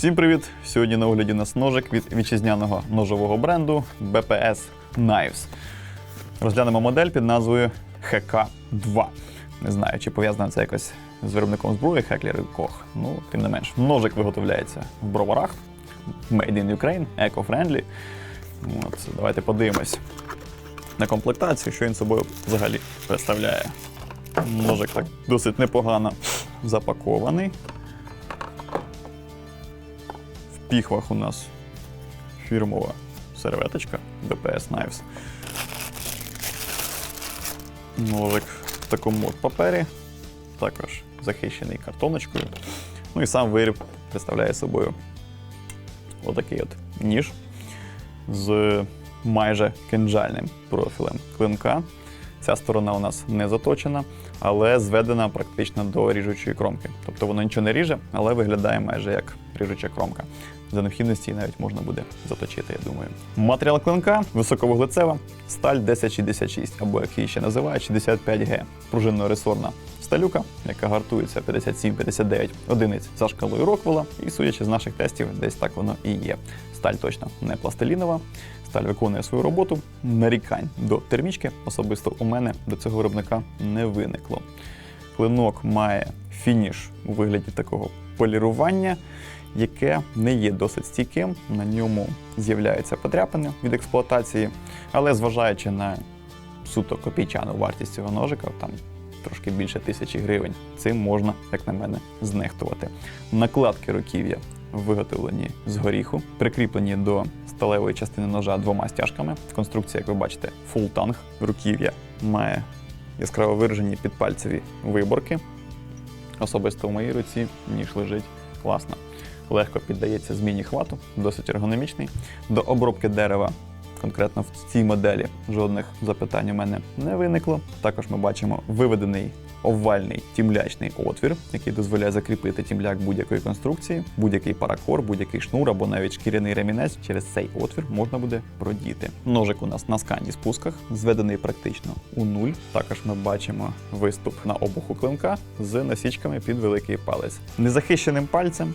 Всім привіт! Сьогодні на огляді нас ножик від вітчизняного ножового бренду BPS Knives. Розглянемо модель під назвою ХК-2. Не знаю, чи пов'язано це якось з виробником зброї Heckler Koch. Ну, тим не менш, ножик виготовляється в броварах. Made in Ukraine, eco-friendly. От, давайте подивимось на комплектацію, що він собою взагалі представляє. Ножик так досить непогано запакований. Піхвах у нас фірмова серветочка BPS Knives. Ножик в такому от папері, також захищений картоночкою. Ну і сам виріб представляє собою отакий от ніж з майже кинджальним профілем клинка. Ця сторона у нас не заточена, але зведена практично до ріжучої кромки. Тобто воно нічого не ріже, але виглядає майже як ріжуча кромка. За необхідності навіть можна буде заточити, я думаю. Матеріал клинка високовуглецева, сталь 1066, або як її ще називають, 65Г. Пружинно-ресорна сталюка, яка гартується 57-59 одиниць за шкалою Роквелла. І судячи з наших тестів, десь так воно і є. Сталь точно не пластилінова. Сталь виконує свою роботу. Нарікань до термічки особисто у мене до цього виробника не виникло. Клинок має фініш у вигляді такого полірування, яке не є досить стійким. На ньому з'являються подряпини від експлуатації, але зважаючи на суто копійчану вартість цього ножика, там трошки більше тисячі гривень, цим можна, як на мене, знехтувати. Накладки руків'я виготовлені з горіху, прикріплені до сталевої частини ножа двома стяжками. Конструкція, як ви бачите, full танг. Руків'я має яскраво виражені підпальцеві виборки. Особисто в моїй руці ніж лежить класно. Легко піддається зміні хвату, досить ергономічний. До обробки дерева, конкретно в цій моделі, жодних запитань у мене не виникло. Також ми бачимо виведений овальний тімлячний отвір, який дозволяє закріпити тімляк будь-якої конструкції, будь-який паракор, будь-який шнур або навіть шкіряний ремінець. Через цей отвір можна буде продіти. Ножик у нас на сканді спусках, зведений практично у нуль. Також ми бачимо виступ на обуху клинка з насічками під великий палець. Незахищеним пальцем.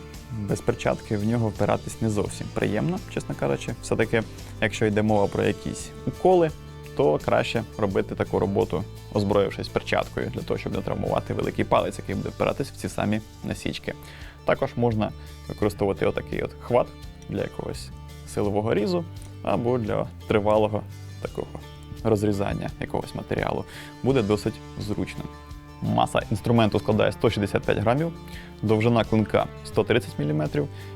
Без перчатки в нього впиратись не зовсім приємно, чесно кажучи. Все-таки, якщо йде мова про якісь уколи, то краще робити таку роботу, озброївшись перчаткою, для того, щоб не травмувати великий палець, який буде впиратись в ці самі насічки. Також можна використовувати отакий от хват для якогось силового різу або для тривалого такого розрізання якогось матеріалу. Буде досить зручним. Маса інструменту складає 165 грамів, довжина клинка 130 мм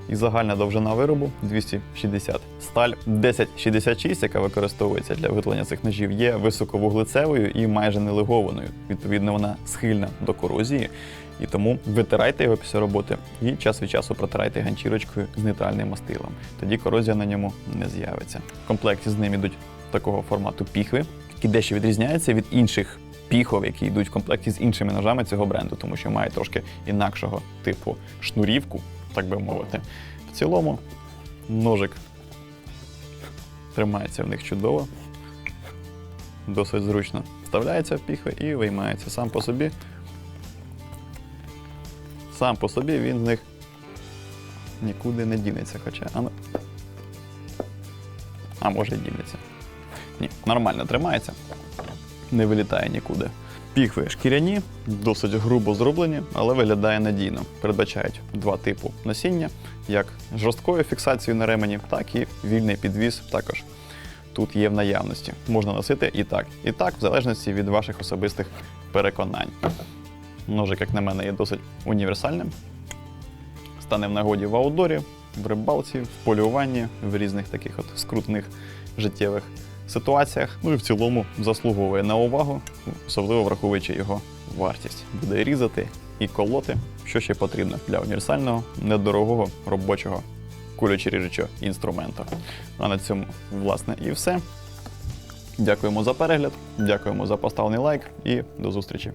і загальна довжина виробу 260 Сталь 1066, яка використовується для виготовлення цих ножів, є високовуглецевою і майже нелегованою. Відповідно, вона схильна до корозії, і тому витирайте його після роботи і час від часу протирайте ганчірочкою з нейтральним мастилом. Тоді корозія на ньому не з'явиться. В комплекті з ним ідуть такого формату піхви, які дещо відрізняються від інших піхов, які йдуть в комплекті з іншими ножами цього бренду, тому що має трошки інакшого типу шнурівку, так би мовити. В цілому ножик тримається в них чудово, досить зручно вставляється в піхви і виймається сам по собі. Сам по собі він з них нікуди не дінеться, хоча. А, ну... а може й дінеться. Ні, нормально тримається не вилітає нікуди. Піхви шкіряні, досить грубо зроблені, але виглядає надійно. Передбачають два типу носіння, як жорсткою фіксацією на ремені, так і вільний підвіз також тут є в наявності. Можна носити і так, і так, в залежності від ваших особистих переконань. Ножик, як на мене, є досить універсальним. Стане в нагоді в аудорі, в рибалці, в полюванні, в різних таких от скрутних життєвих ситуаціях. Ну і в цілому заслуговує на увагу, особливо враховуючи його вартість. Буде різати і колоти, що ще потрібно для універсального, недорогого робочого кулючо-ріжучого інструменту. А на цьому, власне, і все. Дякуємо за перегляд, дякуємо за поставлений лайк і до зустрічі.